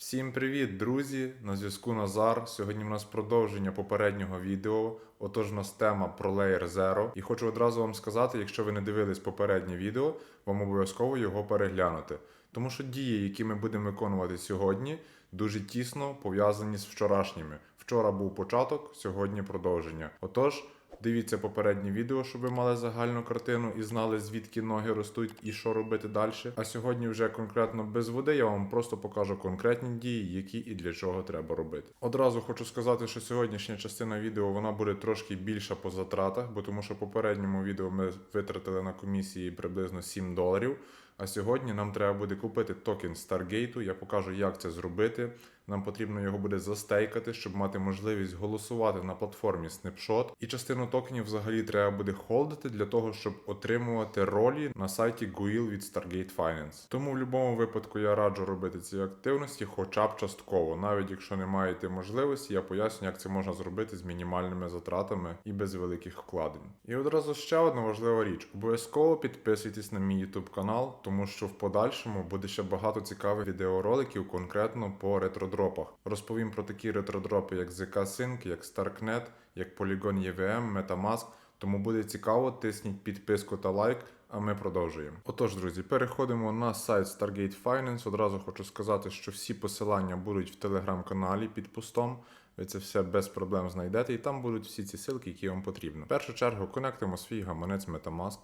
Всім привіт, друзі! На зв'язку Назар. Сьогодні в нас продовження попереднього відео. Отож, у нас тема про Layer Zero. І хочу одразу вам сказати, якщо ви не дивились попереднє відео, вам обов'язково його переглянути. Тому що дії, які ми будемо виконувати сьогодні, дуже тісно пов'язані з вчорашніми. Вчора був початок, сьогодні продовження. Отож, дивіться попереднє відео, щоб ви мали загальну картину і знали, звідки ноги ростуть і що робити далі. А сьогодні вже конкретно без води я вам просто покажу конкретні дії, які і для чого треба робити. Одразу хочу сказати, що сьогоднішня частина відео вона буде трошки більша по затратах, бо тому що попередньому відео ми витратили на комісії приблизно 7 доларів. А сьогодні нам треба буде купити токен Stargate. Я покажу, як це зробити. Нам потрібно його буде застейкати, щоб мати можливість голосувати на платформі Snapshot. І частину токенів взагалі треба буде холдити для того, щоб отримувати ролі на сайті GUIL від Stargate Finance. Тому в будь-якому випадку я раджу робити ці активності, хоча б частково. Навіть якщо не маєте можливості, я поясню, як це можна зробити з мінімальними затратами і без великих вкладень. І одразу ще одна важлива річ: обов'язково підписуйтесь на мій YouTube канал, тому що в подальшому буде ще багато цікавих відеороликів конкретно по ретродропах. Розповім про такі ретродропи, як ZK Sync, як StarkNet, як Polygon EVM, MetaMask. Тому буде цікаво, тисніть підписку та лайк, а ми продовжуємо. Отож, друзі, переходимо на сайт Stargate Finance. Одразу хочу сказати, що всі посилання будуть в телеграм-каналі під постом. Ви це все без проблем знайдете, і там будуть всі ці ссылки, які вам потрібно. В першу чергу конектимо свій гаманець Metamask.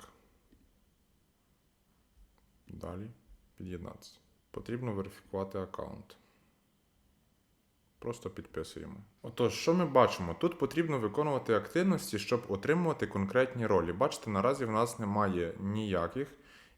Далі під'єднатися. Потрібно верифікувати аккаунт. Просто підписуємо. Отож, що ми бачимо? Тут потрібно виконувати активності, щоб отримувати конкретні ролі. Бачите, наразі в нас немає ніяких,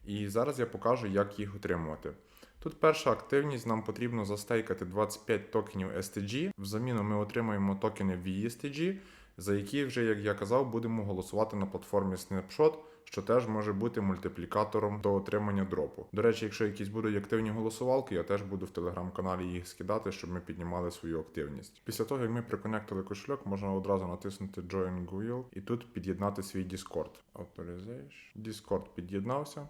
і зараз я покажу, як їх отримувати. Тут перша активність нам потрібно застейкати 25 токенів STG. Взаміну ми отримаємо токени VSTG, за які вже, як я казав, будемо голосувати на платформі Snapshot, що теж може бути мультиплікатором до отримання дропу. До речі, якщо якісь будуть активні голосувалки, я теж буду в телеграм-каналі їх скидати, щоб ми піднімали свою активність. Після того, як ми приконектили кошельок, можна одразу натиснути Join Google і тут під'єднати свій Discord. Authorization. Discord під'єднався.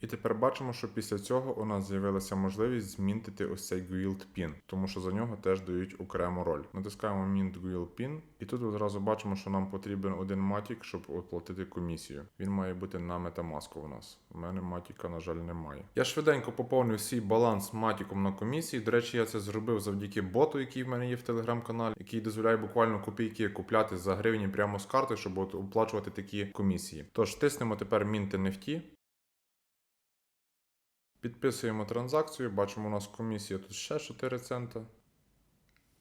І тепер бачимо, що після цього у нас з'явилася можливість змінити ось цей Guild Pin, тому що за нього теж дають окрему роль. Натискаємо Mint Guild Pin, і тут одразу бачимо, що нам потрібен один матік, щоб оплатити комісію. Він має бути на Metamask у нас. У мене матіка, на жаль, немає. Я швиденько поповнив свій баланс матіком на комісії. До речі, я це зробив завдяки боту, який в мене є в телеграм-каналі, який дозволяє буквально копійки купляти за гривні прямо з карти, щоб оплачувати такі комісії. Тож тиснемо тепер Mint NFT. Підписуємо транзакцію, бачимо, у нас комісія тут ще 4 цента.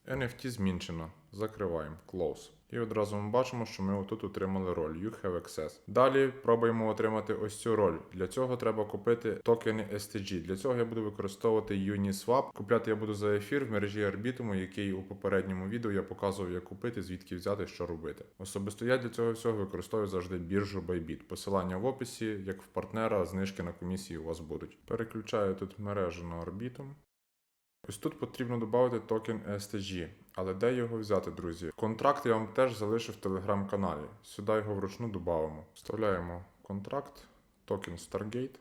NFT змінчено. Закриваємо. Close. І одразу ми бачимо, що ми отут отримали роль You have access. Далі пробуємо отримати ось цю роль. Для цього треба купити токени STG. Для цього я буду використовувати Uniswap. Купляти я буду за ефір в мережі Arbitrum, який у попередньому відео я показував, як купити, звідки взяти, що робити. Особисто я для цього всього використовую завжди біржу Bybit. Посилання в описі, як в партнера, знижки на комісії у вас будуть. Переключаю тут мережу на Arbitrum. Ось тут потрібно додати токен STG. Але де його взяти, друзі? Контракт я вам теж залишив в телеграм-каналі. Сюди його вручну додамо. Вставляємо контракт, токен Stargate.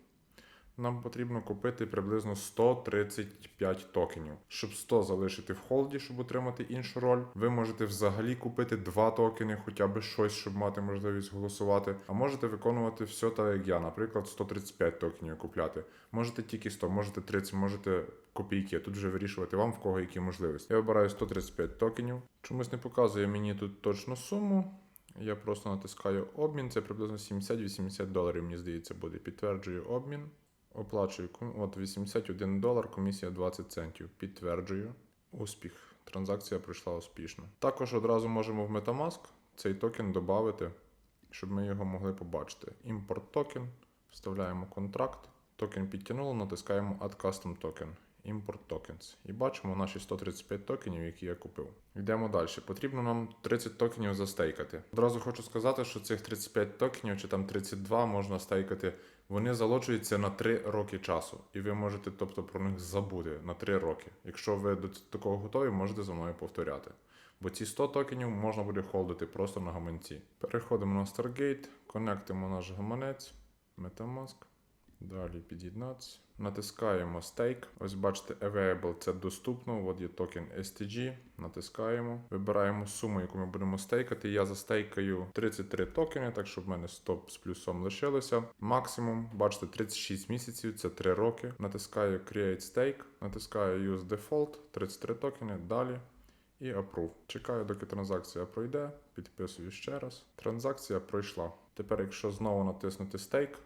Нам потрібно купити приблизно 135 токенів. Щоб 100 залишити в холді, щоб отримати іншу роль, ви можете взагалі купити 2 токени, хоча б щось, щоб мати можливість голосувати. А можете виконувати все так, як я, наприклад, 135 токенів купляти. Можете тільки 100, можете 30, можете копійки. Тут вже вирішувати вам в кого які можливості. Я обираю 135 токенів. Чомусь не показує мені тут точну суму. Я просто натискаю обмін. Це приблизно 70-80 доларів, мені здається, буде. Підтверджую обмін. Оплачую от 81 долар, комісія 20 центів. Підтверджую. Успіх. Транзакція пройшла успішно. Також одразу можемо в Metamask цей токен додати, щоб ми його могли побачити. Імпорт токен, вставляємо контракт, токен підтягнуло, натискаємо Add Custom Token. Import Tokens. І бачимо наші 135 токенів, які я купив. Йдемо далі. Потрібно нам 30 токенів застейкати. Одразу хочу сказати, що цих 35 токенів чи там 32 можна стейкати. Вони залоджуються на 3 роки часу, і ви можете, тобто, про них забути на 3 роки. Якщо ви до такого готові, можете за мною повторяти. Бо ці 100 токенів можна буде холдити просто на гаманці. Переходимо на Stargate, конектимо наш гаманець, Metamask. Далі під'єднатися. Натискаємо стейк. Ось бачите, available це доступно. От є токен STG. Натискаємо. Вибираємо суму, яку ми будемо стейкати. Я застейкаю 33 токени, так щоб в мене 100 з плюсом лишилося. Максимум, бачите, 36 місяців, це 3 роки. Натискаю Create Stake, натискаю Use Default, 33 токени. Далі. І Approve. Чекаю, доки транзакція пройде. Підписую ще раз. Транзакція пройшла. Тепер, якщо знову натиснути стейк,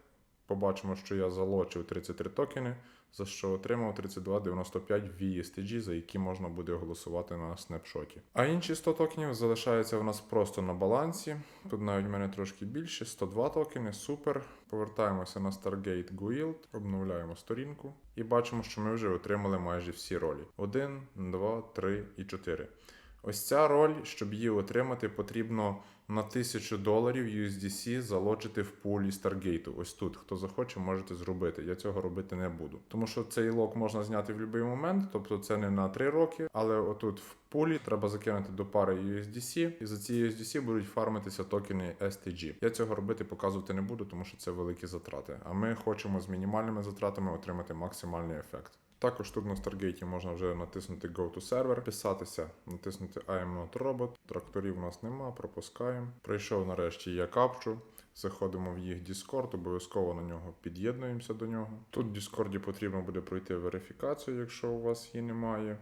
побачимо, що я залочив 33 токени, за що отримав 32,95 VSTG, за які можна буде голосувати на снапшоті. А інші 100 токенів залишаються в нас просто на балансі. Тут навіть в мене трошки більше, 102 токени, супер. Повертаємося на Stargate Guild, обновляємо сторінку і бачимо, що ми вже отримали майже всі ролі: 1, 2, 3 і 4. Ось ця роль, щоб її отримати, потрібно на 1000 доларів USDC залочити в пулі Stargate. Ось тут. Хто захоче, можете зробити. Я цього робити не буду. Тому що цей лок можна зняти в будь-який момент, тобто це не на 3 роки, але отут в пулі треба закинути до пари USDC, і за ці USDC будуть фармитися токени STG. Я цього робити показувати не буду, тому що це великі затрати. А ми хочемо з мінімальними затратами отримати максимальний ефект. Також тут на Stargate можна вже натиснути Go to Server, писатися, натиснути I am not robot. Тракторів у нас нема, пропускаємо. Прийшов нарешті я капчу. Заходимо в їх Discord, обов'язково на нього під'єднуємося до нього. Тут в Discord потрібно буде пройти верифікацію, якщо у вас її немає.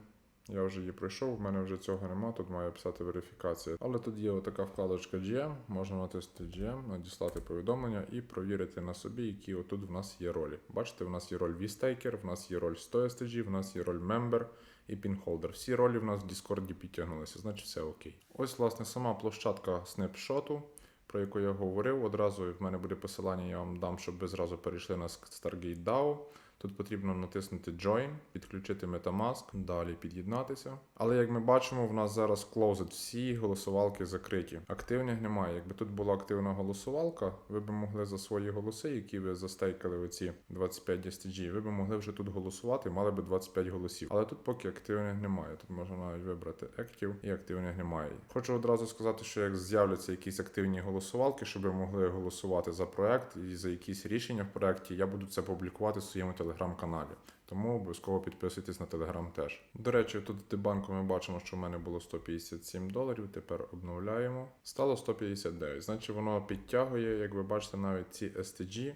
Я вже її пройшов, в мене вже цього нема, тут має писати верифікація. Але тут є отака вкладочка GM, можна натиснути GM, надіслати повідомлення і провірити на собі, які отут в нас є ролі. Бачите, в нас є роль VStaker, в нас є роль 100 STG, в нас є роль Member і Pinholder. Всі ролі в нас в Discord підтягнулися, значить все окей. Ось, власне, сама площадка снапшоту. Про яку я говорив, одразу в мене буде посилання, я вам дам, щоб ви зразу перейшли на Stargate DAO. Тут потрібно натиснути Join, підключити Metamask, далі під'єднатися. Але як ми бачимо, в нас зараз closed, всі голосувалки закриті. Активних немає. Якби тут була активна голосувалка, ви б могли за свої голоси, які ви застейкали оці 25 STG, ви б могли вже тут голосувати, мали б 25 голосів. Але тут поки активних немає. Тут можна навіть вибрати Active і активних немає. Хочу одразу сказати, що як з'являться якісь активні голосувалки, щоб ви могли голосувати за проект і за якісь рішення в проекті, я буду це публікувати в своєму телеграм-каналі. Тому обов'язково підписуйтесь на телеграм теж. До речі, тут дебанку ми бачимо, що в мене було 157 доларів. Тепер обновляємо. Стало 159. Значить, воно підтягує, як ви бачите, навіть ці STG,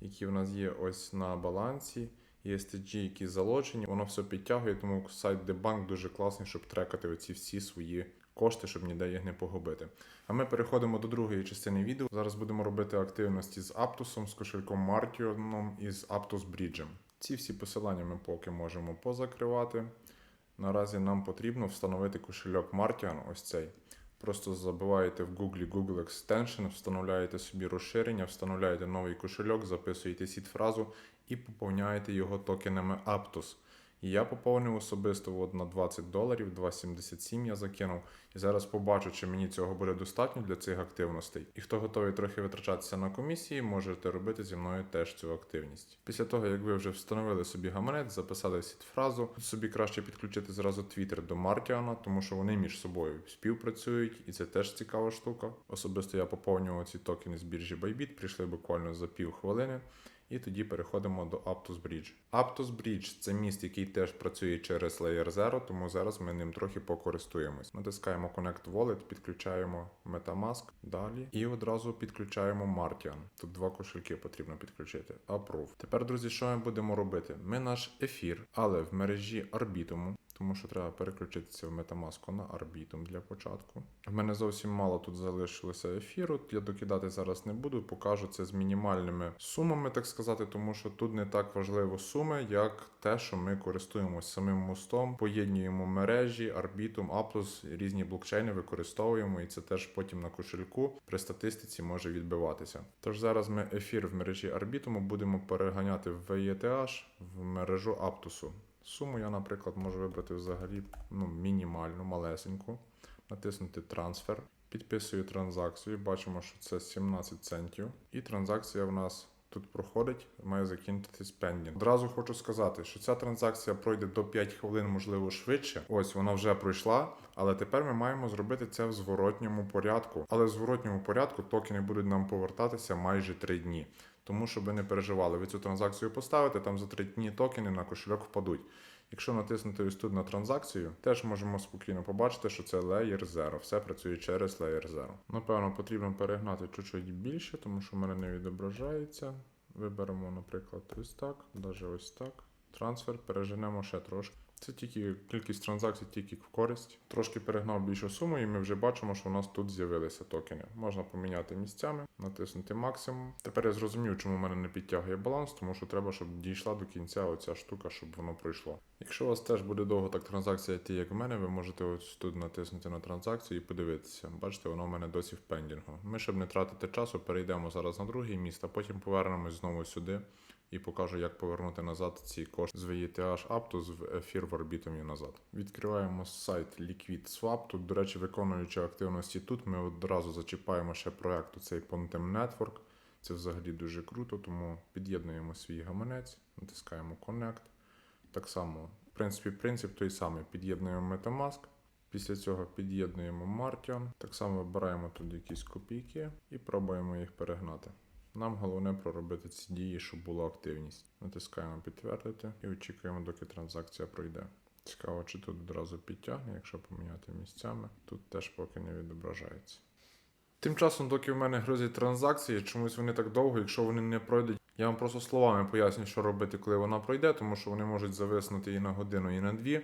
які в нас є ось на балансі. І STG, які залочені, воно все підтягує, тому сайт Debunk дуже класний, щоб трекати оці всі свої кошти, щоб ніде їх не погубити. А ми переходимо до другої частини відео. Зараз будемо робити активності з Aptus, з кошельком Martion і з Aptus Bridge. Ці всі посилання ми поки можемо позакривати. Наразі нам потрібно встановити кошельок Martian, ось цей. Просто забиваєте в Google Google Extension, встановляєте собі розширення, встановляєте новий кошельок, записуєте сід-фразу і поповняєте його токенами Aptus. І я поповнив особисто от на 20 доларів, 2,77 я закинув. І зараз побачу, чи мені цього буде достатньо для цих активностей. І хто готовий трохи витрачатися на комісії, можете робити зі мною теж цю активність. Після того, як ви вже встановили собі гаманець, записали сід-фразу, собі краще підключити зразу Twitter до Мартіана, тому що вони між собою співпрацюють, і це теж цікава штука. Особисто я поповнював ці токени з біржі Bybit, прийшли буквально за пів хвилини. І тоді переходимо до Aptus Bridge. Aptus Bridge це міст, який теж працює через Layer 0, тому зараз ми ним трохи покористуємось. Натискаємо Connect Wallet, підключаємо Metamask далі і одразу підключаємо Martian. Тут два кошельки потрібно підключити. Approve. Тепер, друзі, що ми будемо робити? Ми наш ефір, але в мережі Arbitum, тому що треба переключитися в Metamask на Arbitum для початку. В мене зовсім мало тут залишилося ефіру. Я докидати зараз не буду, покажу це з мінімальними сумами, так сказати, тому що тут не так важливо суми, як те, що ми користуємося самим мостом, поєднуємо мережі, Arbitum, Aptos, різні блокчейни використовуємо, і це теж потім на кошельку при статистиці може відбиватися. Тож зараз ми ефір в мережі Arbitum будемо переганяти в ETH в мережу Aptos. Суму я, наприклад, можу вибрати взагалі ну, мінімальну, малесеньку, натиснути трансфер, підписую транзакцію, бачимо, що це 17 центів. І транзакція в нас тут проходить, має закінчитись пендінг. Одразу хочу сказати, що ця транзакція пройде до 5 хвилин, можливо, швидше. Ось вона вже пройшла, але тепер ми маємо зробити це в зворотньому порядку. Але в зворотньому порядку токени будуть нам повертатися майже 3 дні. Тому щоб ви не переживали, ви цю транзакцію поставите, там за три дні токени на кошельок впадуть. Якщо натиснути ось тут на транзакцію, теж можемо спокійно побачити, що це Layer 0. Все працює через Layer 0. Напевно, потрібно перегнати чуть-чуть більше, тому що в мене не відображається. Виберемо, наприклад, ось так, навіть ось так. Трансфер переженемо ще трошки. Це тільки кількість транзакцій, тільки в користь. Трошки перегнав більшу суму, і ми вже бачимо, що у нас тут з'явилися токени. Можна поміняти місцями, натиснути максимум. Тепер я зрозумів, чому в мене не підтягує баланс, тому що треба, щоб дійшла до кінця оця штука, щоб воно пройшло. Якщо у вас теж буде довго так транзакція йти, як в мене, ви можете ось тут натиснути на транзакцію і подивитися. Бачите, воно в мене досі в пендінгу. Ми, щоб не тратити часу, перейдемо зараз на другий міст, а потім повернемось знову сюди і покажу, як повернути назад ці кошти з VETH Aptos в ефір в орбітомі назад. Відкриваємо сайт Liquid Swap. Тут, до речі, виконуючи активності тут, ми одразу зачіпаємо ще проект цей Pontem Network. Це взагалі дуже круто, тому під'єднуємо свій гаманець, натискаємо Connect. Так само, в принципі, принцип той самий. Під'єднуємо Metamask. Після цього під'єднуємо Martion. Так само вибираємо тут якісь копійки і пробуємо їх перегнати. Нам головне проробити ці дії, щоб була активність. Натискаємо підтвердити і очікуємо, доки транзакція пройде. Цікаво, чи тут одразу підтягне, якщо поміняти місцями, тут теж поки не відображається. Тим часом, доки в мене грузять транзакції, чомусь вони так довго, якщо вони не пройдуть. Я вам просто словами поясню, що робити, коли вона пройде, тому що вони можуть зависнути і на годину, і на дві.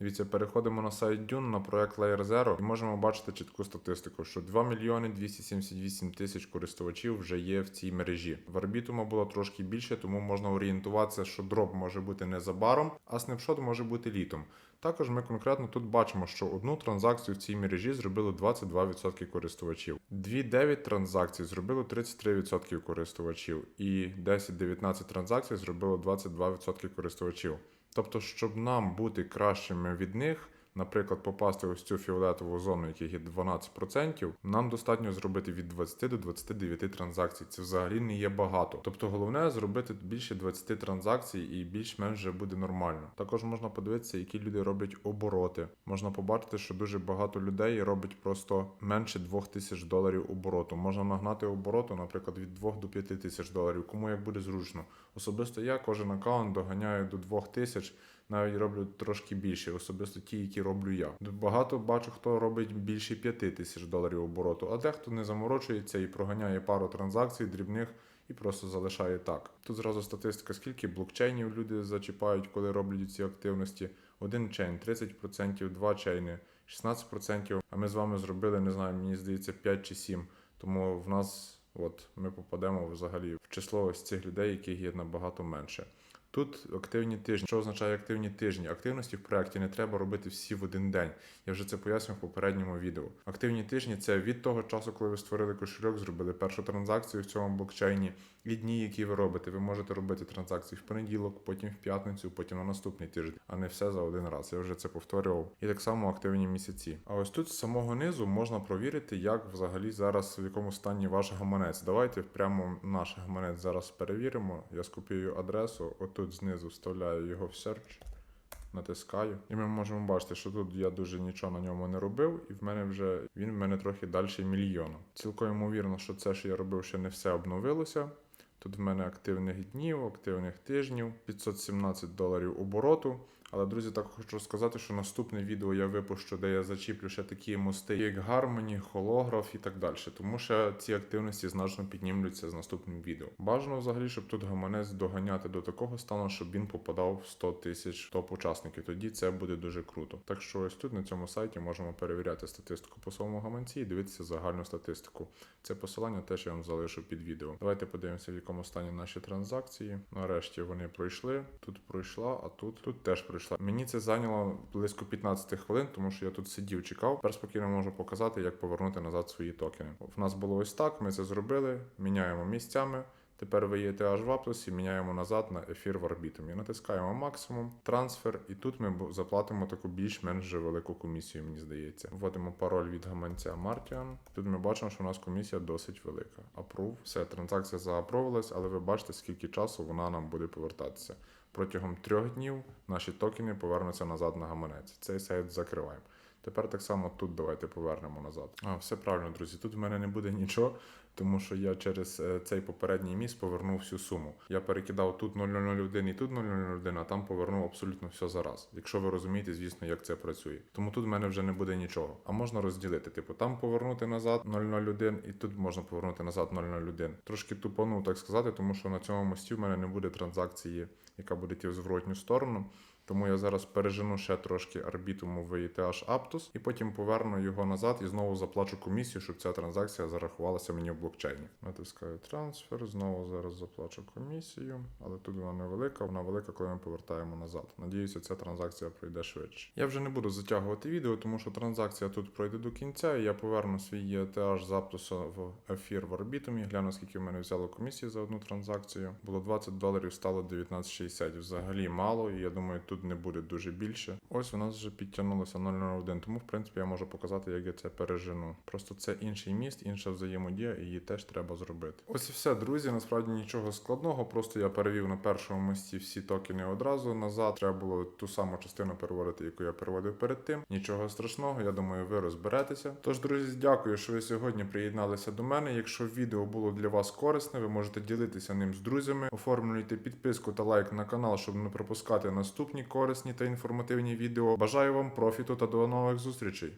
Дивіться, переходимо на сайт Dune на проект Layer Zero і можемо бачити чітку статистику, що 2 мільйони 278 тисяч користувачів вже є в цій мережі. В Арбітума було трошки більше, тому можна орієнтуватися, що дроп може бути незабаром, а снапшот може бути літом. Також ми конкретно тут бачимо, що одну транзакцію в цій мережі зробило 22% користувачів. 2-9 транзакцій зробило 33% користувачів, і 10-19 транзакцій зробило 22% користувачів. Тобто, щоб нам бути кращими від них, наприклад, попасти ось цю фіолетову зону, яких є 12%, нам достатньо зробити від 20 до 29 транзакцій. Це взагалі не є багато. Тобто, головне зробити більше 20 транзакцій і більш-менш вже буде нормально. Також можна подивитися, які люди роблять обороти. Можна побачити, що дуже багато людей робить просто менше 2000 доларів обороту. Можна нагнати обороту, наприклад, від 2 до 5 тисяч доларів, кому як буде зручно. Особисто я кожен аккаунт доганяю до 2000, навіть роблю трошки більше, особисто ті, які роблю я. Багато бачу, хто робить більше 5 тисяч доларів обороту, а дехто не заморочується і проганяє пару транзакцій дрібних. І просто залишає так. Тут зразу статистика, скільки блокчейнів люди зачіпають, коли роблять ці активності. Один чейн 30%, два чейни 16%. А ми з вами зробили, не знаю, мені здається, 5 чи 7. Тому в нас от ми попадемо взагалі в число ось цих людей, яких є набагато менше. Тут активні тижні. Що означає активні тижні? Активності в проєкті не треба робити всі в один день. Я вже це пояснював в попередньому відео. Активні тижні це від того часу, коли ви створили кошельок, зробили першу транзакцію в цьому блокчейні, і дні, які ви робите. Ви можете робити транзакції в понеділок, потім в п'ятницю, потім на наступний тиждень, а не все за один раз. Я вже це повторював. І так само активні місяці. А ось тут з самого низу можна провірити, як взагалі зараз в якому стані ваш гаманець. Давайте прямо наш гаманець зараз перевіримо. Я скопіюю адресу. Отут знизу вставляю його в search. Натискаю, і ми можемо бачити, що тут я дуже нічого на ньому не робив, і в мене вже він в мене трохи далі мільйона. Цілком ймовірно, що це, що я робив, ще не все обновилося. Тут в мене активних днів, активних тижнів, 517 доларів обороту. Але, друзі, так хочу сказати, що наступне відео я випущу, де я зачіплю ще такі мости, як Harmony, холограф і так далі. Тому що ці активності значно піднімуться з наступним відео. Бажано взагалі, щоб тут гаманець доганяти до такого стану, щоб він попадав в 100 тисяч топ-учасників. Тоді це буде дуже круто. Так що ось тут на цьому сайті можемо перевіряти статистику по своєму гаманці і дивитися загальну статистику. Це посилання теж я вам залишу під відео. Давайте подивимося, в якому стані наші транзакції. Нарешті вони пройшли. Тут пройшла, а тут тут теж пройшла. Мені це зайняло близько 15 хвилин, тому що я тут сидів, чекав. Тепер спокійно можу показати, як повернути назад свої токени. В нас було ось так. Ми це зробили. Міняємо місцями. Тепер ви є TH в Аптосі, міняємо назад на ефір в орбітумі. Натискаємо максимум, трансфер, і тут ми заплатимо таку більш-менш велику комісію, мені здається. Вводимо пароль від гаманця Martian. Тут ми бачимо, що у нас комісія досить велика. Approve. Все, транзакція заапровувалась, але ви бачите, скільки часу вона нам буде повертатися. Протягом трьох днів наші токени повернуться назад на гаманець. Цей сайт закриваємо. Тепер так само тут давайте повернемо назад. А, все правильно, друзі. Тут в мене не буде нічого, тому що я через е, цей попередній міст повернув всю суму. Я перекидав тут 0001 і тут 0001, а там повернув абсолютно все зараз. Якщо ви розумієте, звісно, як це працює. Тому тут в мене вже не буде нічого. А можна розділити. Типу, там повернути назад 001 і тут можна повернути назад 001. Трошки тупанув, так сказати, тому що на цьому мості в мене не буде транзакції, яка буде йти в зворотню сторону. Тому я зараз пережену ще трошки арбітуму в ETH Aptos і потім поверну його назад і знову заплачу комісію, щоб ця транзакція зарахувалася мені в блокчейні. Натискаю трансфер, знову зараз заплачу комісію, але тут вона невелика, вона велика, коли ми повертаємо назад. Надіюся, ця транзакція пройде швидше. Я вже не буду затягувати відео, тому що транзакція тут пройде до кінця, і я поверну свій ETH з Aptos в ефір в арбітумі. Гляну, скільки в мене взяло комісії за одну транзакцію. Було 20 доларів, стало 19,60. Взагалі мало, і я думаю, тут не буде дуже більше. Ось у нас вже підтягнулося 001, тому в принципі я можу показати, як я це пережену. Просто це інший міст, інша взаємодія, і її теж треба зробити. Ось і все, друзі. Насправді нічого складного. Просто я перевів на першому мості всі токени одразу назад. Треба було ту саму частину переводити, яку я переводив перед тим. Нічого страшного, я думаю, ви розберетеся. Тож, друзі, дякую, що ви сьогодні приєдналися до мене. Якщо відео було для вас корисне, ви можете ділитися ним з друзями, оформлюйте підписку та лайк на канал, щоб не пропускати наступні корисні та інформативні відео. Бажаю вам профіту та до нових зустрічей!